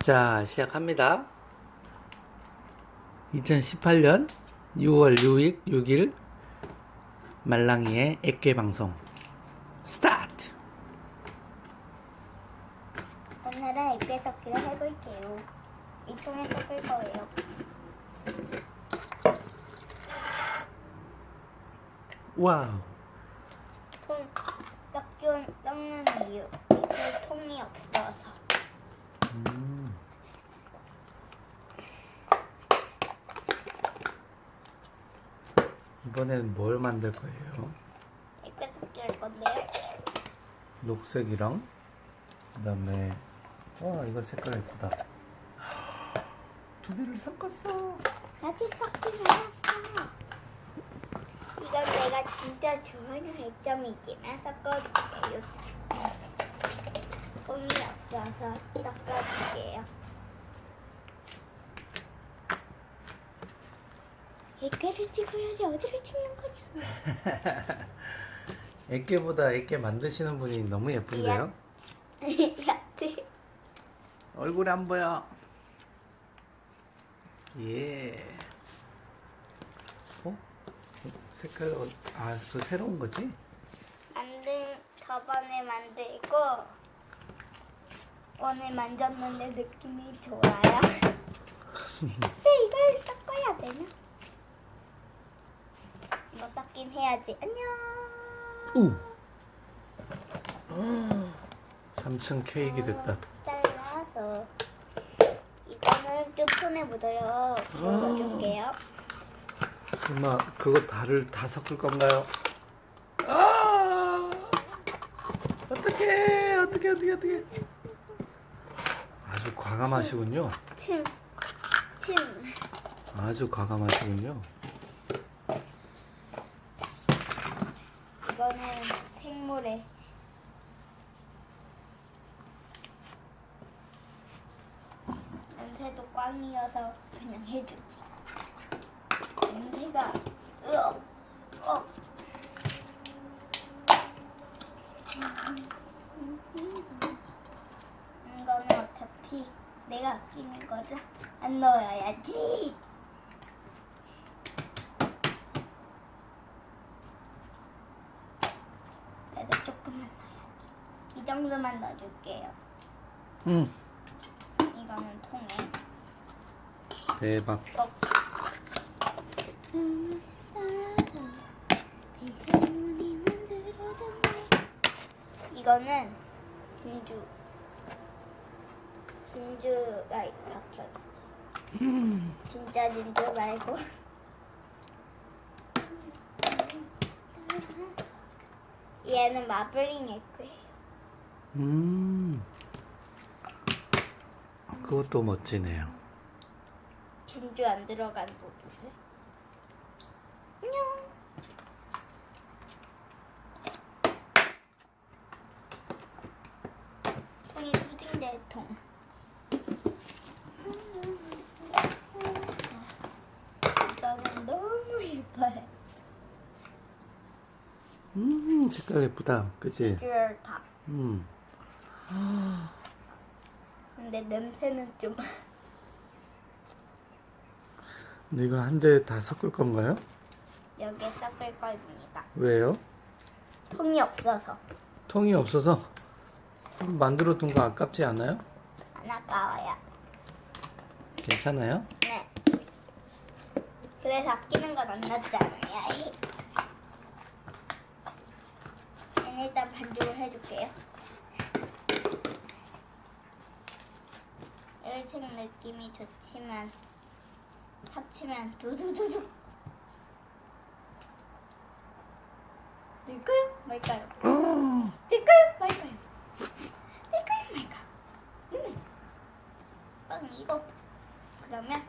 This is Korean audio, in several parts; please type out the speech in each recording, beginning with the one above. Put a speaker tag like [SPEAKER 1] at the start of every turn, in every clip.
[SPEAKER 1] 자, 시작합니다. 2018년 6월 6일, 6일 말랑이의 액괴 방송 스타트!
[SPEAKER 2] 오늘은 액괴 섞기를 해볼게요. 이 통에 섞을 거예요.
[SPEAKER 1] 와우.
[SPEAKER 2] 통 섞는 이유. 이게 통이 없어서.
[SPEAKER 1] 이번엔 뭘 만들 거예요?
[SPEAKER 2] 섞기 할 건데요.
[SPEAKER 1] 녹색이랑 그다음에 와 이거 색깔 예쁘다. 두 개를 섞었어.
[SPEAKER 2] 아직 섞지 않았어. 이건 내가 진짜 좋아하는 액점이지만 섞어줄게요. 통이 없어서 섞어줄게요. 액괴를 찍어야지 어디를 찍는 거냐?
[SPEAKER 1] 액괴보다 액괴 만드시는 분이 너무 예쁜데요?
[SPEAKER 2] 야채.
[SPEAKER 1] 얼굴 안 보여. 예. 어? 색깔 어- 아, 그 새로운 거지?
[SPEAKER 2] 만든 저번에 만들고 오늘 만졌는데 느낌이 좋아요. 근데 이걸 섞어야 되나? 섞긴 해야지. 안녕.
[SPEAKER 1] 우. 3층 케이크 됐다.
[SPEAKER 2] 잘라서 이거는 좀 손에 묻어요. 묻어줄게요.
[SPEAKER 1] 설마 그거 다를 다 섞을 건가요? 아! 어떡해. 어떡해. 어떡해. 어떡해. 아주 과감하시군요.
[SPEAKER 2] 침, 침.
[SPEAKER 1] 아주 과감하시군요.
[SPEAKER 2] 생물에 냄새도 꽝이어서 그냥 해주지. 냄새가 으억, 어. 이거는 어차피 내가 아끼는 거라 안 넣어야지. 그래도 조금만 넣어야지. 이 정도만 넣어줄게요.
[SPEAKER 1] 음.
[SPEAKER 2] 이거는 통에
[SPEAKER 1] 대박.
[SPEAKER 2] 꼭. 이거는 진주 진주가 박혀
[SPEAKER 1] 음.
[SPEAKER 2] 진짜 진주 말고 얘는 마블링 에크예요.
[SPEAKER 1] 음. 그것도 멋지네요.
[SPEAKER 2] 진주 안 들어간 부분을 안녕. 통이 푸딩대 통. 이거는 너무 예뻐요.
[SPEAKER 1] 음, 색깔 예쁘다.
[SPEAKER 2] 탑.
[SPEAKER 1] 음.
[SPEAKER 2] 근데 냄새는 좀
[SPEAKER 1] 근데 이걸 한 대 다 섞을 건가요?
[SPEAKER 2] 여기에 섞을 겁니다.
[SPEAKER 1] 왜요?
[SPEAKER 2] 통이 없어서
[SPEAKER 1] 통이 없어서 만들어 둔 거 아깝지 않아요?
[SPEAKER 2] 안 아까워요.
[SPEAKER 1] 괜찮아요?
[SPEAKER 2] 네. 그래서 아끼는 건 안 났잖아요. 얘는 일단 반죽을 해줄게요. 일색 느낌이 좋지만 합치면 두두두두. 될까요? 말까요?
[SPEAKER 1] 어,
[SPEAKER 2] 될까요? 말까요? 될까요? 말까? 음. 빵 이거. 그러면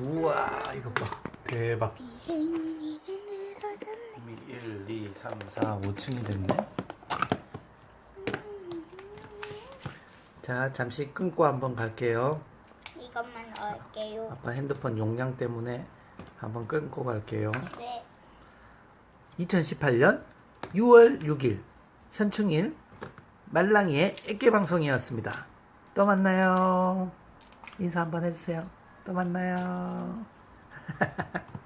[SPEAKER 1] 우와, 이거 봐. 대박.
[SPEAKER 2] 비행이 늘어졌네.
[SPEAKER 1] 이미 1, 2, 3, 4, 5층이 됐네. 자, 잠시 끊고 한번 갈게요.
[SPEAKER 2] 이것만 넣을게요.
[SPEAKER 1] 아빠 핸드폰 용량 때문에 한번 끊고 갈게요.
[SPEAKER 2] 네.
[SPEAKER 1] 2018년 6월 6일 현충일 말랑이의 액괴 방송이었습니다. 또 만나요. 인사 한번 해주세요. 또 만나요.